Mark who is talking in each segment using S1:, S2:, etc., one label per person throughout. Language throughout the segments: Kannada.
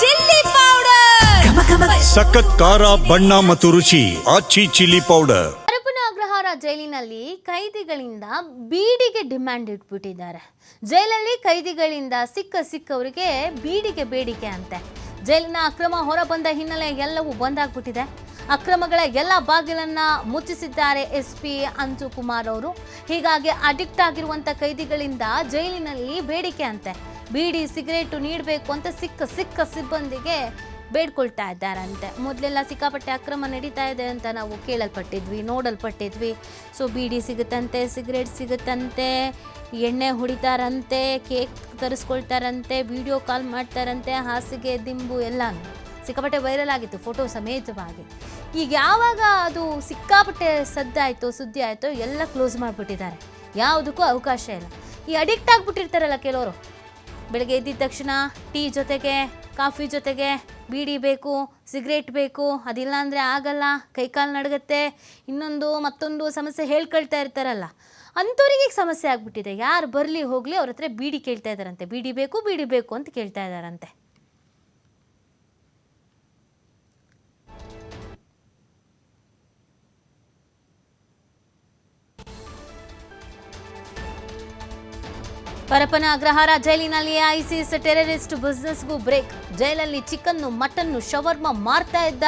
S1: Chilli powder.
S2: ಸಖತ್ ಖಾರ ಬಣ್ಣ ಮತ್ತು ರುಚಿ ಆಚಿ ಚಿಲ್ಲಿ ಪೌಡರ್.
S3: ಅಗ್ರಹಾರ ಜೈಲಿನಲ್ಲಿ ಕೈದಿಗಳಿಂದ ಬೀಡಿಗೆ ಡಿಮ್ಯಾಂಡ್ ಇಟ್ಬಿಟ್ಟಿದ್ದಾರೆ. ಜೈಲಲ್ಲಿ ಕೈದಿಗಳಿಂದ ಸಿಕ್ಕ ಸಿಕ್ಕವರಿಗೆ ಬೀಡಿಗೆ ಬೇಡಿಕೆ ಅಂತೆ. ಜೈಲಿನ ಅಕ್ರಮ ಹೊರಬಂದ ಹಿನ್ನೆಲೆ ಎಲ್ಲವೂ ಬಂದಾಗ್ಬಿಟ್ಟಿದೆ. ಅಕ್ರಮಗಳ ಎಲ್ಲ ಬಾಗಿಲನ್ನ ಮುಚ್ಚಿಸಿದ್ದಾರೆ ಎಸ್ ಪಿ ಅಂಜು ಕುಮಾರ್ ಅವರು. ಹೀಗಾಗಿ ಅಡಿಕ್ಟ್ ಆಗಿರುವಂತ ಕೈದಿಗಳಿಂದ ಜೈಲಿನಲ್ಲಿ ಬೇಡಿಕೆ ಅಂತೆ. ಬೀಡಿ ಸಿಗರೇಟು ನೀಡಬೇಕು ಅಂತ ಸಿಕ್ಕ ಸಿಕ್ಕ ಸಿಬ್ಬಂದಿಗೆ ಬೇಡ್ಕೊಳ್ತಾ ಇದ್ದಾರಂತೆ. ಮೊದಲೆಲ್ಲ ಸಿಕ್ಕಾಪಟ್ಟೆ ಅಕ್ರಮ ನಡೀತಾ ಇದೆ ಅಂತ ನಾವು ಕೇಳಲ್ಪಟ್ಟಿದ್ವಿ, ನೋಡಲ್ಪಟ್ಟಿದ್ವಿ. ಸೊ ಬೀಡಿ ಸಿಗುತ್ತಂತೆ, ಸಿಗರೇಟ್ ಸಿಗುತ್ತಂತೆ, ಎಣ್ಣೆ ಹೊಡಿತಾರಂತೆ, ಕೇಕ್ ತರಿಸ್ಕೊಳ್ತಾರಂತೆ, ವಿಡಿಯೋ ಕಾಲ್ ಮಾಡ್ತಾರಂತೆ, ಹಾಸಿಗೆ, ದಿಂಬು ಎಲ್ಲ ಸಿಕ್ಕಾಪಟ್ಟೆ ವೈರಲ್ ಆಗಿತ್ತು, ಫೋಟೋ ಸಮೇತವಾಗಿ. ಈಗ ಯಾವಾಗ ಅದು ಸಿಕ್ಕಾಪಟ್ಟೆ ಸದ್ದಾಯಿತು ಸುದ್ದಿ ಆಯಿತು ಎಲ್ಲ ಕ್ಲೋಸ್ ಮಾಡಿಬಿಟ್ಟಿದ್ದಾರೆ. ಯಾವುದಕ್ಕೂ ಅವಕಾಶ ಇಲ್ಲ. ಈ ಅಡಿಕ್ಟ್ ಆಗಿಬಿಟ್ಟಿರ್ತಾರಲ್ಲ ಕೆಲವರು ಬೆಳಗ್ಗೆ ಎದ್ದಿದ ತಕ್ಷಣ ಟೀ ಜೊತೆಗೆ, ಕಾಫಿ ಜೊತೆಗೆ, ಬೀಡಿ ಬೇಕು, ಸಿಗರೇಟ್ ಬೇಕು, ಅದಿಲ್ಲ ಅಂದರೆ ಆಗಲ್ಲ ಕೈಕಾಲು ನಡಗತ್ತೆ, ಇನ್ನೊಂದು ಮತ್ತೊಂದು ಸಮಸ್ಯೆ ಹೇಳ್ಕೊಳ್ತಾ ಇರ್ತಾರಲ್ಲ, ಅಂಥವ್ರಿಗೆ ಸಮಸ್ಯೆ ಆಗಿಬಿಟ್ಟಿದೆ. ಯಾರು ಬರಲಿ ಹೋಗಲಿ ಅವ್ರ ಹತ್ರ ಬೀಡಿ ಕೇಳ್ತಾ ಇದ್ದಾರಂತೆ ಬೀಡಿ ಬೇಕು ಬೀಡಿ ಬೇಕು ಅಂತ ಕೇಳ್ತಾ ಇದ್ದಾರಂತೆ ಪರಪನ ಅಗ್ರಹಾರ ಜೈಲಿನಲ್ಲಿ ಐಸಿಸ್ ಟೆರರಿಸ್ಟ್ ಬಿಸ್ನೆಸ್ಗೂ ಬ್ರೇಕ್. ಜೈಲಲ್ಲಿ ಚಿಕನ್ನು, ಮಟನ್ನು, ಶವರ್ಮ ಮಾರ್ತಾ ಇದ್ದ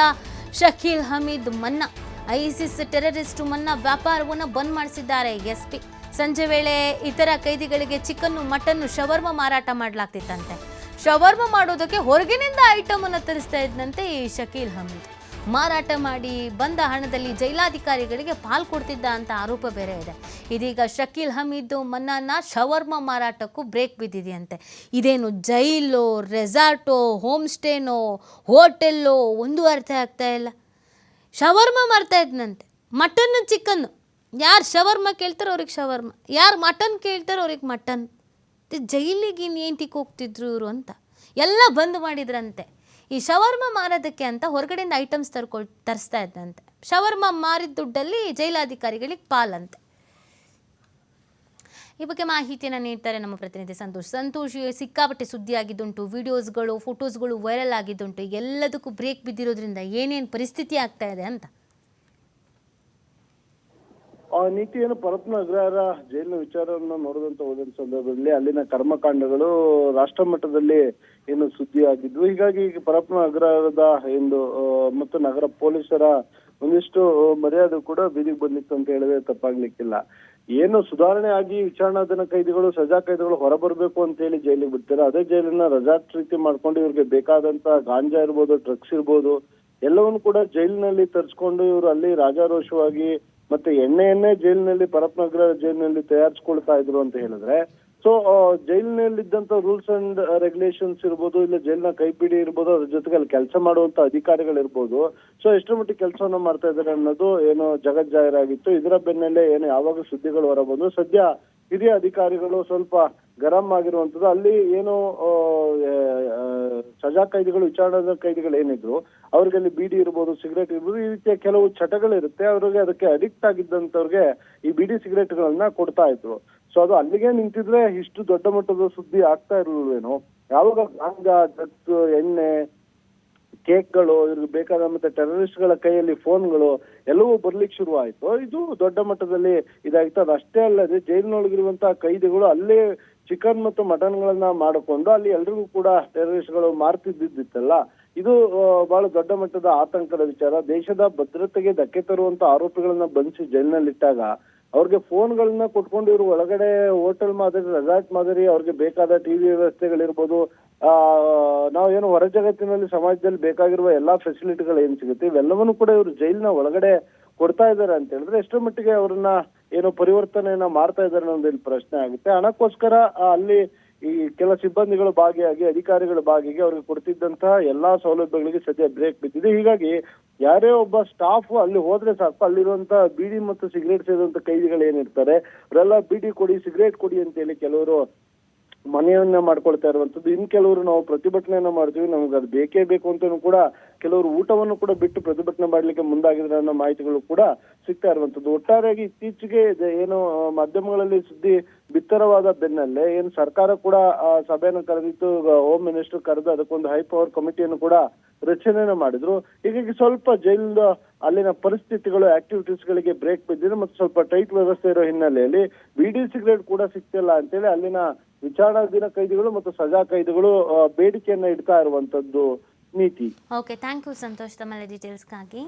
S3: ಶಕೀಲ್ ಹಮೀದ್ ಮನ್ನಾ. ಐಸಿಸ್ ಟೆರರಿಸ್ಟ್ ಮನ್ನಾ ವ್ಯಾಪಾರವನ್ನು ಬಂದ್ ಮಾಡಿಸಿದ್ದಾರೆ ಎಸ್ಪಿ. ಸಂಜೆ ವೇಳೆ ಇತರ ಕೈದಿಗಳಿಗೆ ಚಿಕನ್ನು, ಮಟನ್ನು, ಶವರ್ಮ ಮಾರಾಟ ಮಾಡಲಾಗ್ತಿತ್ತಂತೆ. ಶವರ್ಮ ಮಾಡೋದಕ್ಕೆ ಹೊರಗಿನಿಂದ ಐಟಮ್ ಅನ್ನು ತರಿಸ್ತಾ ಇದ್ದಂತೆ ಈ ಶಕೀಲ್ ಹಮೀದ್. ಮಾರಾಟ ಮಾಡಿ ಬಂದ ಹಣದಲ್ಲಿ ಜೈಲಾಧಿಕಾರಿಗಳಿಗೆ ಪಾಲ್ ಕೊಡ್ತಿದ್ದ ಅಂತ ಆರೋಪ ಬೇರೆ ಇದೆ. ಇದೀಗ ಶಕೀಲ್ ಹಮೀದ್ ಮನ್ನಾನ ಶವರ್ಮ ಮಾರಾಟಕ್ಕೂ ಬ್ರೇಕ್ ಬಿದ್ದಿದೆಯಂತೆ. ಇದೇನು ಜೈಲು, ರೆಸಾರ್ಟೋ ಹೋಮ್ ಸ್ಟೇನೋ ಹೋಟೆಲ್ಲೋ, ಒಂದು ಅರ್ಥ ಆಗ್ತಾ ಇಲ್ಲ. ಶವರ್ಮ ಮಾರ್ತಾ ಇದ್ನಂತೆ. ಮಟನ್ ಚಿಕನ್ ಯಾರು ಶವರ್ಮ ಕೇಳ್ತಾರೋ ಅವ್ರಿಗೆ ಶವರ್ಮ. ಯಾರು ಮಟನ್ ಕೇಳ್ತಾರೋ ಅವ್ರಿಗೆ ಮಟನ್. ಜೈಲಿಗೆ ಇನ್ನೇಂತಿಗೆ ಹೋಗ್ತಿದ್ರು ಇವರು ಅಂತ. ಎಲ್ಲ ಬಂದ್ ಮಾಡಿದ್ರಂತೆ. ಈ ಶವರ್ಮ ಮಾರೋದಕ್ಕೆ ಅಂತ ಹೊರಗಡೆಯಿಂದ ಐಟಮ್ಸ್ ತರ್ಕೊ, ತರಿಸ್ತಾ ಇದ್ದಂತೆ. ಶವರ್ಮ ಮಾರಿದ ದುಡ್ಡಲ್ಲಿ ಜೈಲಾಧಿಕಾರಿಗಳಿಗೆ ಪಾಲಂತೆ. ಈ ಬಗ್ಗೆ ಮಾಹಿತಿಯನ್ನು ನೀಡ್ತಾರೆ ನಮ್ಮ ಪ್ರತಿನಿಧಿ ಸಂತೋಷ್. ಸಂತೋಷ್ ಸಿಕ್ಕಾಪಟ್ಟೆ ಸುದ್ದಿ ಆಗಿದ್ದುಂಟು ವಿಡಿಯೋಸ್ಗಳು ಫೋಟೋಸ್ಗಳು ವೈರಲ್ ಆಗಿದ್ದುಂಟು, ಎಲ್ಲದಕ್ಕೂ ಬ್ರೇಕ್ ಬಿದ್ದಿರೋದ್ರಿಂದ ಏನೇನು ಪರಿಸ್ಥಿತಿ ಆಗ್ತಾ ಇದೆ ಅಂತ.
S4: ಆ ನೀತಿಯನ್ನು ಪರತ್ನ ಅಗ್ರಹಾರ ಜೈಲಿನ ವಿಚಾರವನ್ನು ನೋಡಿದಂತ ಹೋದಂತ ಸಂದರ್ಭದಲ್ಲಿ ಅಲ್ಲಿನ ಕರ್ಮಕಾಂಡಗಳು ರಾಷ್ಟ್ರ ಮಟ್ಟದಲ್ಲಿ ಏನು ಸುದ್ದಿ ಆಗಿದ್ವು ಹೀಗಾಗಿ ಈಗ ಪರಪ್ನ ಅಗ್ರಹಾರದ ಎಂದು ಮತ್ತು ನಗರ ಪೊಲೀಸರ ಒಂದಿಷ್ಟು ಮರ್ಯಾದೆ ಕೂಡ ಬೀದಿಗೆ ಬಂದಿತ್ತು ಅಂತ ಹೇಳಿದ್ರೆ ತಪ್ಪಾಗ್ಲಿಕ್ಕಿಲ್ಲ. ಏನು ಸುಧಾರಣೆ ಆಗಿ ವಿಚಾರಣಾಧೀನ ಕೈದಿಗಳು, ಸಜಾ ಕೈದಿಗಳು ಹೊರಬರ್ಬೇಕು ಅಂತ ಹೇಳಿ ಜೈಲಿಗೆ ಬಿಡ್ತಾರೆ? ಅದೇ ಜೈಲನ್ನ ರಜಾ ರೀತಿ ಮಾಡ್ಕೊಂಡು ಇವ್ರಿಗೆ ಬೇಕಾದಂತ ಗಾಂಜಾ ಇರ್ಬೋದು, ಡ್ರಗ್ಸ್ ಇರ್ಬೋದು, ಎಲ್ಲವನ್ನು ಕೂಡ ಜೈಲಿನಲ್ಲಿ ತರಿಸ್ಕೊಂಡು ಇವರು ಅಲ್ಲಿ ರಾಜಾರೋಷವಾಗಿ ಮತ್ತೆ ಎಣ್ಣೆಯನ್ನೇ ಜೈಲಿನಲ್ಲಿ ಪರಪ್ನಗರ ಜೈಲಿನಲ್ಲಿ ತಯಾರಿಸ್ಕೊಳ್ತಾ ಇದ್ರು ಅಂತ ಹೇಳಿದ್ರೆ ಸೊ ಜೈಲಿನಲ್ಲಿದ್ದಂತ ರೂಲ್ಸ್ ಅಂಡ್ ರೆಗ್ಯುಲೇಷನ್ಸ್ ಇರ್ಬೋದು, ಇಲ್ಲ ಜೈಲಿನ ಕೈಪಿಡಿ ಇರ್ಬೋದು, ಅದ್ರ ಜೊತೆಗೆ ಅಲ್ಲಿ ಕೆಲಸ ಮಾಡುವಂತ ಅಧಿಕಾರಿಗಳಿರ್ಬೋದು ಸೊ ಎಷ್ಟು ಮಟ್ಟಿಗೆ ಕೆಲಸವನ್ನ ಮಾಡ್ತಾ ಇದ್ದಾರೆ ಅನ್ನೋದು ಏನು ಜಗಜ್ಜಾಹೀರಾಗಿತ್ತು ಇದರ ಬೆನ್ನಲ್ಲೇ ಏನು ಯಾವಾಗ ಸುದ್ದಿಗಳು ಹೊರಬಹುದು ಸದ್ಯ ಹಿರಿಯ ಅಧಿಕಾರಿಗಳು ಸ್ವಲ್ಪ ಗರಂ ಆಗಿರುವಂತದ್ದು. ಅಲ್ಲಿ ಏನು ಸಜಾ ಕೈದಿಗಳು ವಿಚಾರಣಾ ಕೈದಿಗಳು ಏನಿದ್ರು, ಅವ್ರಿಗೆ ಅಲ್ಲಿ ಬಿಡಿ ಇರ್ಬೋದು, ಸಿಗರೇಟ್ ಇರ್ಬೋದು, ಈ ರೀತಿಯ ಕೆಲವು ಚಟಗಳಿರುತ್ತೆ. ಅವ್ರಿಗೆ ಅದಕ್ಕೆ ಅಡಿಕ್ಟ್ ಆಗಿದ್ದಂಥವ್ರಿಗೆ ಈ ಬೀಡಿ ಸಿಗರೇಟ್ಗಳನ್ನ ಕೊಡ್ತಾ ಇದ್ರು. ಸೊ ಅದು ಅಲ್ಲಿಗೆ ನಿಂತಿದ್ರೆ ಇಷ್ಟು ದೊಡ್ಡ ಮಟ್ಟದ ಸುದ್ದಿ ಆಗ್ತಾ ಇರಲಿಲ್ವೇನೋ? ಯಾವಾಗ ಗಾಂಗ ಡ್ರಗ್ಸ್, ಎಣ್ಣೆ, ಕೇಕ್ಗಳು, ಇವ್ರಿಗೆ ಬೇಕಾದ ಮತ್ತೆ ಟೆರರಿಸ್ಟ್ಗಳ ಕೈಯಲ್ಲಿ ಫೋನ್ಗಳು ಎಲ್ಲವೂ ಬರ್ಲಿಕ್ಕೆ ಶುರು ಆಯ್ತು. ಇದು ದೊಡ್ಡ ಮಟ್ಟದಲ್ಲಿ ಇದಾಗಿತ್ತು ಅದು ಅಷ್ಟೇ ಅಲ್ಲದೆ ಜೈಲಿನೊಳಗಿರುವಂತಹ ಕೈದಿಗಳು ಅಲ್ಲೇ ಚಿಕನ್ ಮತ್ತು ಮಟನ್ ಗಳನ್ನ ಮಾಡಿಕೊಂಡು ಅಲ್ಲಿ ಎಲ್ರಿಗೂ ಕೂಡ ಟೆರರಿಸ್ಟ್ಗಳು ಮಾರ್ತಿದ್ದಿತ್ತಲ್ಲ ಇದು ಬಹಳ ದೊಡ್ಡ ಮಟ್ಟದ ಆತಂಕದ ವಿಚಾರ. ದೇಶದ ಭದ್ರತೆಗೆ ಧಕ್ಕೆ ತರುವಂತ ಆರೋಪಿಗಳನ್ನ ಬಂಧಿಸಿ ಜೈಲಿನಲ್ಲಿಟ್ಟಾಗ ಅವ್ರಿಗೆ ಫೋನ್ಗಳನ್ನ ಕೊಟ್ಕೊಂಡು ಇವರು ಒಳಗಡೆ ಹೋಟೆಲ್ ಮಾದರಿ ರೆಸಾರ್ಟ್ ಮಾದರಿ, ಅವ್ರಿಗೆ ಬೇಕಾದ ಟಿವಿ ವ್ಯವಸ್ಥೆಗಳಿರ್ಬೋದು, ಆ ನಾವೇನು ಹೊರ ಜಗತ್ತಿನಲ್ಲಿ ಸಮಾಜದಲ್ಲಿ ಬೇಕಾಗಿರುವ ಎಲ್ಲಾ ಫೆಸಿಲಿಟಿಗಳು ಏನ್ ಸಿಗುತ್ತೆ, ಇವೆಲ್ಲವನ್ನು ಕೂಡ ಇವರು ಜೈಲಿನ ಒಳಗಡೆ ಕೊಡ್ತಾ ಇದ್ದಾರೆ ಅಂತ ಹೇಳಿದ್ರೆ ಎಷ್ಟರ ಮಟ್ಟಿಗೆ ಅವ್ರನ್ನ ಏನು ಪರಿವರ್ತನೆಯನ್ನ ಮಾಡ್ತಾ ಇದ್ದಾರೆ ಅನ್ನೋದು ಇಲ್ಲಿ ಪ್ರಶ್ನೆ ಆಗುತ್ತೆ. ಹಣಕ್ಕೋಸ್ಕರ ಅಲ್ಲಿ ಈ ಕೆಲ ಸಿಬ್ಬಂದಿಗಳು ಭಾಗಿಯಾಗಿ, ಅಧಿಕಾರಿಗಳ ಭಾಗಿಗೆ ಅವ್ರಿಗೆ ಕೊಡ್ತಿದ್ದಂತಹ ಎಲ್ಲಾ ಸೌಲಭ್ಯಗಳಿಗೆ ಸದ್ಯ ಬ್ರೇಕ್ ಬಿದ್ದಿದೆ. ಹೀಗಾಗಿ ಯಾರೇ ಒಬ್ಬ ಸ್ಟಾಫ್ ಅಲ್ಲಿ ಹೋದ್ರೆ ಸಾಕು ಅಲ್ಲಿರುವಂತ ಬೀಡಿ ಮತ್ತು ಸಿಗರೇಟ್ ಸೇರಿದಂತ ಕೈದಿಗಳು ಏನಿರ್ತಾರೆ, ಅವರೆಲ್ಲ ಬೀಡಿ ಕೊಡಿ, ಸಿಗರೇಟ್ ಕೊಡಿ ಅಂತ ಹೇಳಿ ಕೆಲವರು ಮನೆಯನ್ನ ಮಾಡ್ಕೊಳ್ತಾ ಇರುವಂತದ್ದು. ಇನ್ ಕೆಲವರು ನಾವು ಪ್ರತಿಭಟನೆಯನ್ನ ಮಾಡ್ತೀವಿ. ನಮ್ಗೆ ಅದು ಬೇಕೇ ಬೇಕು ಅಂತಾನು ಕೂಡ ಕೆಲವರು ಊಟವನ್ನು ಕೂಡ ಬಿಟ್ಟು ಪ್ರತಿಭಟನೆ ಮಾಡ್ಲಿಕ್ಕೆ ಮುಂದಾಗಿದ್ರೆ ಅನ್ನೋ ಮಾಹಿತಿಗಳು ಕೂಡ ಸಿಗ್ತಾ ಇರುವಂತದ್ದು. ಒಟ್ಟಾರೆಯಾಗಿ ಇತ್ತೀಚೆಗೆ ಏನು ಮಾಧ್ಯಮಗಳಲ್ಲಿ ಸುದ್ದಿ ಬಿತ್ತರವಾದ ಬೆನ್ನಲ್ಲೇ ಏನು ಸರ್ಕಾರ ಕೂಡ ಆ ಸಭೆಯನ್ನು ಕರೆದಿತ್ತು. ಹೋಮ್ ಮಿನಿಸ್ಟರ್ ಕರೆದು ಅದಕ್ಕೊಂದು ಹೈ ಪವರ್ ಕಮಿಟಿಯನ್ನು ಕೂಡ ರಚನೆಯನ್ನು ಮಾಡಿದ್ರು. ಹೀಗಾಗಿ ಸ್ವಲ್ಪ ಜೈಲ್ ಅಲ್ಲಿನ ಪರಿಸ್ಥಿತಿಗಳು ಆಕ್ಟಿವಿಟೀಸ್ ಗಳಿಗೆ ಬ್ರೇಕ್ ಬಿದ್ದಿದೆ. ಮತ್ತು ಸ್ವಲ್ಪ ಟೈಟ್ ವ್ಯವಸ್ಥೆ ಇರೋ ಹಿನ್ನೆಲೆಯಲ್ಲಿ ಬಿಡಿ ಸಿಗರೇಟ್ ಕೂಡ ಸಿಗ್ತಿಲ್ಲ ಅಂತೇಳಿ ಅಲ್ಲಿನ ವಿಚಾರಣಾಧೀನ ಕೈದಿಗಳು ಮತ್ತು ಸಜಾ ಕೈದಿಗಳು ಬೇಡಿಕೆಯನ್ನ ಇಡ್ತಾ ಇರುವಂತದ್ದು ನೀತಿ.
S3: ಓಕೆ ಥ್ಯಾಂಕ್ ಯು ಸಂತೋಷ್ ತಮ್ಮ ಡೀಟೇಲ್ಸ್ಗಾಗಿ